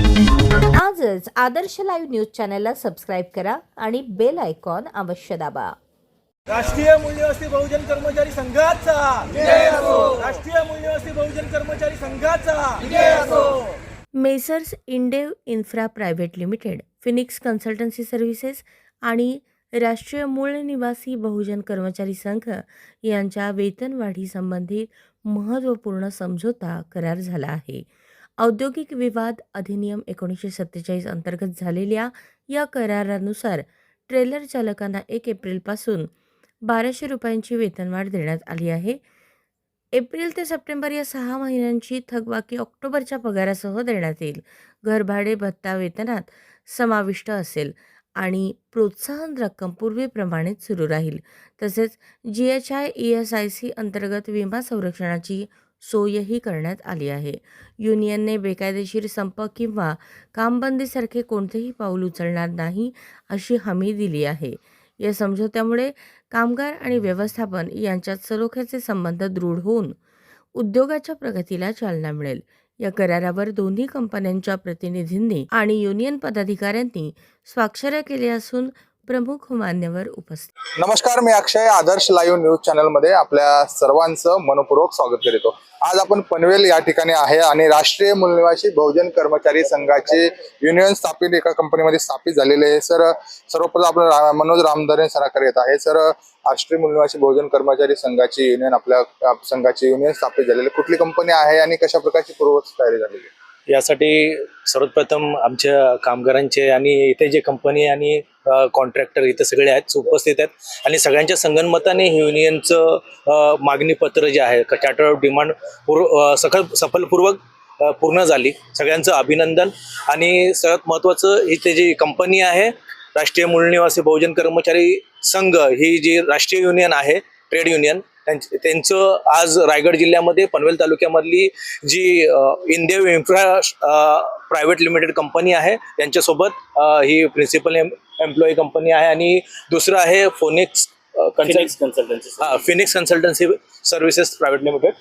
आजच Adarsh live news चॅनलला subscribe करा आणि बेल आयकॉन अवश्य दाबा. राष्ट्रीय मूल्यवस्ती बहुजन कर्मचारी संघाचा. राष्ट्रीय मूल्यवस्ती बहुजन कर्मचारी संघाचा. Messrs Indev infra private limited Phoenix consultancy services आणि राष्ट्रीय मूळ निवासी बहुजन कर्मचारी संघ यांच्या वेतनवाढी संबंधित महत्त्वपूर्ण समझोता करार झाला आहे. औद्योगिक विवाद अधिनियम एकोणीसशे सत्तेचाळीस अंतर्गत झालेल्या या करारानुसार ट्रेलर चालकांना एक एप्रिलपासून बाराशे रुपयांची वेतनवाढ देण्यात आली आहे. एप्रिल ते सप्टेंबर या सहा महिन्यांची थकबाकी ऑक्टोबरच्या पगारासह देण्यात येईल. घरभाडे भत्ता वेतनात समाविष्ट असेल आणि प्रोत्साहन रक्कम पूर्वीप्रमाणेच सुरू राहील. तसेच G H I E S I C अंतर्गत विमा संरक्षणाची सोयही करण्यात आली आहे. युनियनने बेकायदेशीर संप किंवा कामबंदीसारखे कोणतेही पाऊल उचलणार नाही अशी हमी दिली आहे. या समझोत्यामुळे कामगार आणि व्यवस्थापन यांच्यात सलोख्याचे संबंध दृढ होऊन उद्योगाच्या प्रगतीला चालना मिळेल. या करारावर दोन्ही कंपन्यांच्या प्रतिनिधींनी आणि युनियन पदाधिकाऱ्यांनी स्वाक्षऱ्या केल्या असून प्रमुख मान्यवर उपस्थित नमस्कार मी अक्षय आदर्श लाईव्ह न्यूज चॅनलमध्ये आपल्या सर्वांचं मनपूर्वक स्वागत करीतो आज आपण पनवेल या ठिकाणी आहे आणि राष्ट्रीय मूलनिवासी बहुजन कर्मचारी संघाचे युनियन स्थापित एका कंपनीमध्ये स्थापित झालेले आहे सर सर्वप्रथम आपण रा- मनोज रामधरे सराकर येत आहे सर राष्ट्रीय मूलनिवासी बहुजन कर्मचारी संघाची युनियन आपल्या संघाची युनियन स्थापित झालेली आहे. कुठली कंपनी आहे आणि कशा प्रकारची पूर्व तयारी झालेली आहे? यासाठी सर्वप्रथम आमच्या कामगारांचे आणि इथे जे कंपनी आणि कॉन्ट्रॅक्टर इथे सगळे आहेत उपस्थित आहेत. आणि सगळ्यांच्या संगनमताने हे युनियनचं मागणी पत्र जे आहे चार्टर ऑफ डिमांड पूर्व सखल सफलपूर्वक पूर्ण झाली. सगळ्यांचं अभिनंदन. आणि सगळ्यात महत्त्वाचं इथे जी कंपनी आहे राष्ट्रीय मूलनिवासी बहुजन कर्मचारी संघ ही जी राष्ट्रीय युनियन आहे ट्रेड युनियन त्यांच- आज रायगड जिल्ह्यामध्ये पनवेल तालुक्यामधली जी Indev infra private limited company आहे त्यांच्यासोबत ही प्रिन्सिपल एम्प्लॉई कंपनी आहे आणि दुसरं आहे phoenix Phoenix consultancy Phoenix consultancy services private limited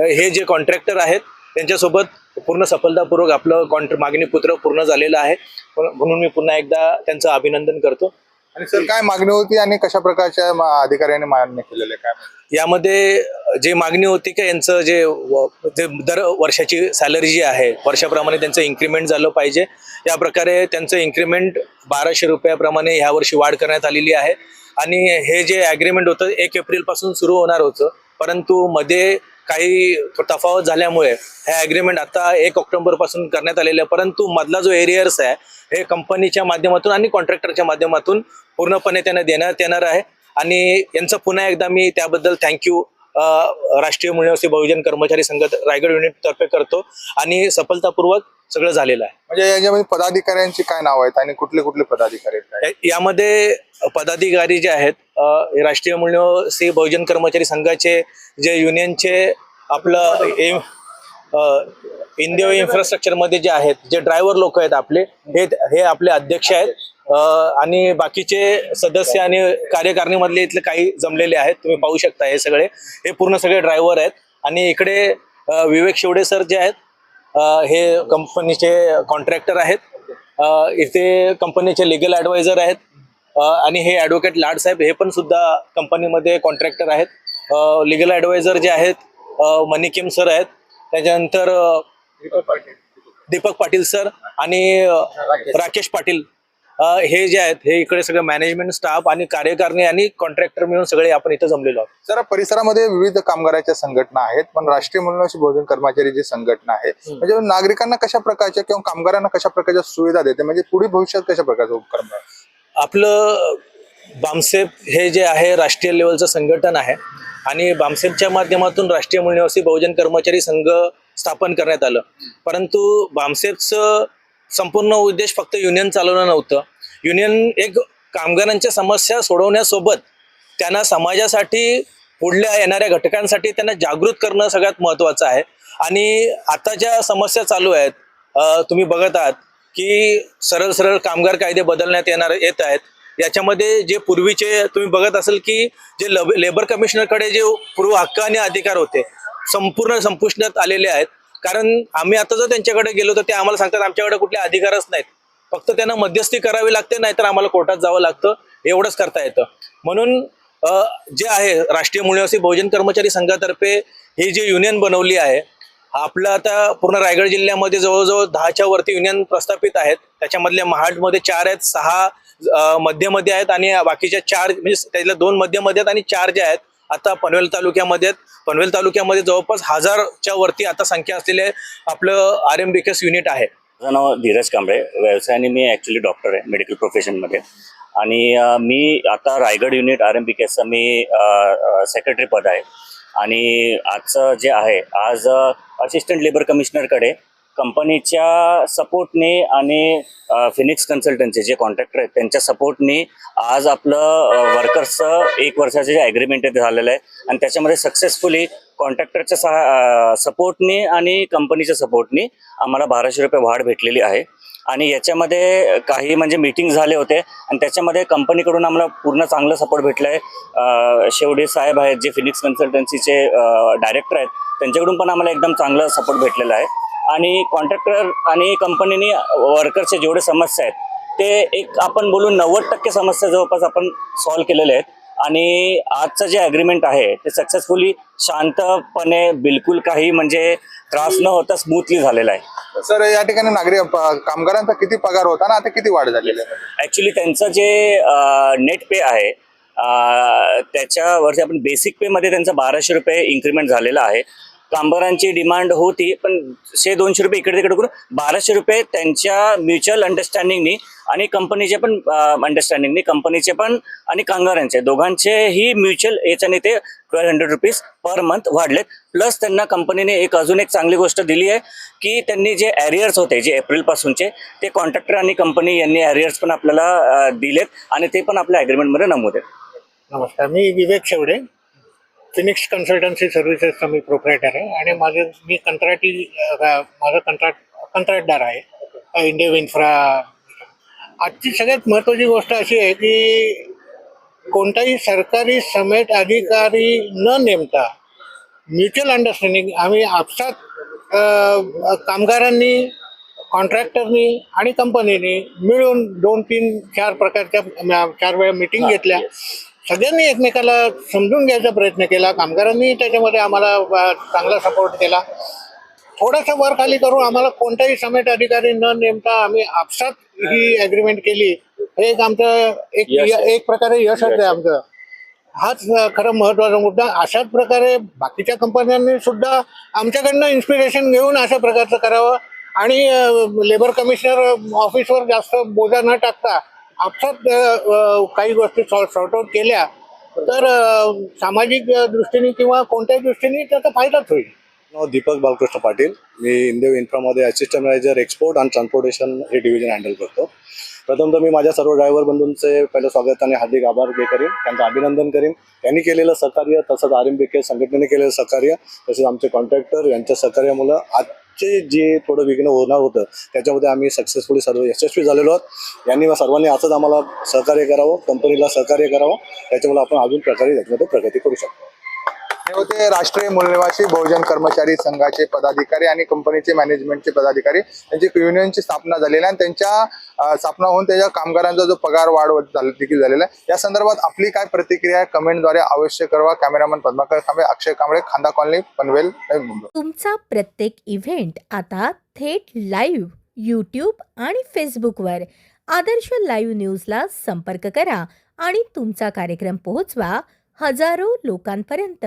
हे जे कॉन्ट्रॅक्टर आहेत त्यांच्यासोबत पूर्ण सफलतापूर्वक आपलं कॉन्ट्र मागणी पत्र पूर्ण झालेलं आहे. म्हणून मी पुन्हा एकदा त्यांचं अभिनंदन करतो. आणि सर काय मागणी होती आणि कशा प्रकारच्या मा- अधिकाऱ्यांनी मान्य केलेले काय? यामध्ये जे मागणी होती का यांचं जे व- जे दर वर्षाची सॅलरी जी आहे वर्षाप्रमाणे त्यांचं इन्क्रीमेंट झालं पाहिजे. या प्रकारे त्यांचं इन्क्रीमेंट बाराशे रुपयाप्रमाणे ह्या वर्षी वाढ करण्यात आलेली आहे. आणि हे जे ॲग्रीमेंट होतं एक एप्रिलपासून सुरू होणार होतं. परंतु मध्ये काही तफावत झाल्यामुळे हे ॲग्रीमेंट आता एक ऑक्टोबरपासून करण्यात आलेलं आहे. परंतु मधला जो एरियर्स आहे हे कंपनीच्या माध्यमातून आणि कॉन्ट्रॅक्टरच्या माध्यमातून पूर्णपणे त्यांना देण्यात येणार आहे. आणि यांचं पुन्हा एकदा मी त्याबद्दल थँक्यू राष्ट्रीय मूल्यवस्ती बहुजन कर्मचारी संघ रायगड युनिट तर्फे करतो आणि सफलतापूर्वक सगळं झालेलं आहे. म्हणजे याच्यामध्ये पदाधिकाऱ्यांची काय नाव आहेत आणि कुठले कुठले पदाधिकारी आहेत? यामध्ये पदाधिकारी जे आहेत अ, हे राष्ट्रीय मूल्यवस्ती बहुजन कर्मचारी संघाचे जे युनियनचे आपलं एम इंडिया इन्फ्रास्ट्रक्चरमध्ये जे आहेत जे ड्रायव्हर लोक आहेत आपले हे हे आपले अध्यक्ष आहेत. अ, आणि बाकीचे सदस्य आणि कार्यकारिणीमधले इथले काही जमलेले आहेत तुम्ही पाहू शकता हे सगळे. हे पूर्ण सगळे ड्रायव्हर आहेत. आणि इकडे विवेक शेवडे सर जे आहेत हे कंपनीचे कॉन्ट्रॅक्टर आहेत. इथे कंपनीचे लिगल ॲडवायझर आहेत. आणि हे ॲडव्होकेट लाडसाहेब हे पण सुद्धा कंपनीमध्ये कॉन्ट्रॅक्टर आहेत. लिगल ॲडवायझर जे आहेत अ, मणिकिम सर आहेत. त्याच्यानंतर दीपक पाटील सर आणि राकेश पाटील. हे जे आहेत हे इकडे सगळं मॅनेजमेंट स्टाफ आणि कार्यकारिणी आणि कॉन्ट्रॅक्टर मिळून सगळे आपण इथं जमलेलो आहोत. जरा परिसरामध्ये विविध कामगाराच्या संघटना आहेत पण राष्ट्रीय मूल्यवशी बहुजन कर्मचारी जी संघटना आहे म्हणजे नागरिकांना कशा प्रकारच्या किंवा कामगारांना कशा प्रकारच्या सुविधा देते म्हणजे पुढे भविष्यात कशा प्रकारचं उपक्रम? आपलं बामसेप हे जे आहे राष्ट्रीय लेवलचं संघटन आहे आणि बामसेपच्या माध्यमातून राष्ट्रीय मूल्यनिवासी बहुजन कर्मचारी संघ स्थापन करण्यात आलं. परंतु बामसेपचं संपूर्ण उद्देश फक्त युनियन चालवणं नव्हतं. युनियन एक कामगारांच्या समस्या सोडवण्यासोबत त्यांना समाजासाठी पुढल्या येणाऱ्या घटकांसाठी त्यांना जागृत करणं सगळ्यात महत्त्वाचं आहे. आणि आता ज्या समस्या चालू आहेत तुम्ही बघत आहात की सरळ सरळ कामगार कायदे बदलण्यात येणार येत आहेत. याच्यामध्ये जे पूर्वीचे तुम्ही बघत असाल की जे लब लेबर कमिशनरकडे जे पूर्व हक्क आणि अधिकार होते संपूर्ण संपुष्टात आलेले आहेत. कारण आम्ही आता जर त्यांच्याकडे गेलो तर ते आम्हाला सांगतात आमच्याकडे कुठले अधिकारच नाहीत. फक्त त्यांना मध्यस्थी करावी लागते नाहीतर आम्हाला कोर्टात जावं लागतं. एवढंच करता येतं. म्हणून जे आहे राष्ट्रीय मूल्यवासी बहुजन कर्मचारी संघातर्फे ही जी युनियन बनवली आहे आपलं आता पूर्ण रायगड जिल्ह्यामध्ये जवळजवळ दहाच्या वरती युनियन प्रस्थापित आहेत. त्याच्यामधल्या महाडमध्ये चार आहेत सहा मध्यमध्ये आहेत आणि बाकीच्या चार म्हणजे त्यातल्या दोन मध्यमध्ये आहेत आणि चार जे आहेत आता पनवेल तालुक्यामध्ये आहेत. पनवेल तालुक्यामध्ये जवळपास हजारच्या वरती आता संख्या असलेले आपलं R M B K S unit आहे. माझं नाव धीरज कांबळे. व्यवसायाने मी ॲक्च्युली डॉक्टर आहे मेडिकल प्रोफेशनमध्ये आणि मी आता Raigad unit R M B केसचं मी सेक्रेटरी पद आहे. आणि आजचं जे आहे आज असिस्टंट लेबर कमिशनरकडे कंपनीच्या सपोर्टने आणि फिनिक्स कन्सल्टन्सी जे कॉन्ट्रॅक्टर आहेत त्यांच्या सपोर्टने आज आपलं वर्कर्सचं एक वर्षाचं जे ॲग्रीमेंट आहे ते झालेलं आहे. आणि त्याच्यामध्ये सक्सेसफुली कॉन्ट्रॅक्टरच्या सहा सपोर्टने आणि कंपनीच्या सपोर्टने आम्हाला बाराशे रुपये वाढ भेटलेली आहे. आणि याच्यामध्ये काही म्हणजे मीटिंग झाले होते. आणि त्याच्यामध्ये कंपनीकडून आम्हाला पूर्ण चांगलं सपोर्ट भेटलं आहे शेवडे साहेब आहेत जे फिनिक्स कन्सल्टन्सीचे डायरेक्टर आहेत त्यांच्याकडून पण आम्हाला एकदम चांगलं सपोर्ट भेटलेला आहे. आणि कॉन्ट्रॅक्टर आणि कंपनीने वर्करचे जेवढे समस्या आहेत ते एक आपण बोलून नव्वद टक्के समस्या जवळपास आपण सॉल्व्ह केलेले आहेत. आणि आजचं जे ॲग्रीमेंट आहे ते सक्सेसफुली शांतपणे बिलकुल काही म्हणजे त्रास न होता स्मूथली झालेला आहे. सर या ठिकाणी नागरिक कामगारांचा किती पगार होता ना आता किती वाढ झालेली आहे? ॲक्च्युली त्यांचं जे नेट पे आहे त्याच्यावरती आपण बेसिक पेमध्ये त्यांचं बाराशे रुपये इन्क्रीमेंट झालेलं आहे. कामगारांची डिमांड होती पण शे दोनशे रुपये इकडे तिकडे करून बाराशे रुपये त्यांच्या म्युच्युअल अंडरस्टँडिंगनी आणि कंपनीचे पण अंडरस्टँडिंगनी कंपनीचे पण आणि कामगारांचे. दोघांचेही म्युच्युअल याच्याने ते twelve hundred rupees per month वाढलेत. प्लस त्यांना कंपनीने एक अजून एक चांगली गोष्ट दिली आहे की त्यांनी जे ॲरियर्स होते जे एप्रिलपासूनचे ते कॉन्ट्रॅक्टर आणि कंपनी यांनी ॲरियर्स पण आपल्याला दिलेत आणि ते पण आपल्या ॲग्रीमेंटमध्ये नमूद आहेत. नमस्कार मी विवेक शेवडे. फिनिक्स कन्सल्टन्सी सर्व्हिसेसचा मी प्रोप्रायटर आहे आणि माझे मी कंत्राटी माझं कंत्राट कंत्राटदार आहे. अ, इंडियन इन्फ्रा आजची सगळ्यात महत्त्वाची गोष्ट अशी आहे की कोणताही सरकारी समेट अधिकारी न नेमता म्युच्युअल अंडरस्टँडिंग आम्ही आपसात कामगारांनी कॉन्ट्रॅक्टरनी आणि कंपनीने मिळून दोन तीन चार प्रकारच्या चार वेळा मिटिंग घेतल्या. सगळ्यांनी एकमेकाला समजून घ्यायचा प्रयत्न केला. कामगारांनी त्याच्यामध्ये आम्हाला चांगला सपोर्ट केला. थोडासा वर खाली करून आम्हाला कोणताही समेट अधिकारी न नेमता आम्ही आपसात ही अग्रीमेंट केली. हे एक आमचं एक यश. एक प्रकारे यशच आहे आमचं. हाच खरं महत्त्वाचा मुद्दा. अशाच प्रकारे बाकीच्या कंपन्यांनी सुद्धा आमच्याकडनं इन्स्पिरेशन घेऊन अशा प्रकारचं करावं. आणि लेबर कमिशनर ऑफिसवर जास्त बोजा न टाकता आपसात काही गोष्टी सॉर्ट आउट केल्या तर सामाजिक दृष्टीने किंवा कोणत्याही दृष्टीने त्याचा फायदाच होईल. नाव दीपक बालकृष्ण पाटील मी इंदेव इन्फ्रामध्ये असिस्टंट मॅनेजर एक्सपोर्ट आणि ट्रान्सपोर्टेशन हे डिव्हिजन हँडल करतो. प्रथमतः मी माझ्या सर्व ड्रायव्हर बंधूंचे पहिलं स्वागत आणि हार्दिक आभार हे करीन. त्यांचं अभिनंदन करीन. त्यांनी केलेलं सहकार्य तसंच आर एम बी के संघटनेने केलेलं सहकार्य तसेच आमचे कॉन्ट्रॅक्टर यांच्या सहकार्यामुळं चे जे थोडं विघ्न होणार होतं त्याच्यामध्ये आम्ही सक्सेसफुली सर्व यशस्वी झालेलो आहोत. यांनी सर्वांनी असंच आम्हाला सहकार्य करावं कंपनीला सहकार्य करावं त्याच्यामुळे आपण अजून प्रकारे त्याच्यामध्ये प्रगती करू शकतो. होते राष्ट्रीय मूल्यवासी बहुजन कर्मचारी संघाचे पदाधिकारी आणि कंपनीचे मॅनेजमेंटचे पदाधिकारी. यांची युनियनची स्थापना झालेली आहे आणि त्यांच्या स्थापना होऊन त्याच्या कामगारांचा जो पगार वाढ होत देखील झालेला आहे. या संदर्भात आपली काय प्रतिक्रिया आहे कमेंटद्वारे अवश्य कळवा. कॅमेरामन पद्माकर कांबळे अक्षय कांबळे खांदा कॉलनी पनवेल तुमचा प्रत्येक इव्हेंट आता थेट लाईव्ह यूट्यूब आणि फेसबुकवर आदर्श लाईव्ह न्यूजला संपर्क करा आणि तुमचा कार्यक्रम पोहोचवा हजारो लोकांपर्यंत.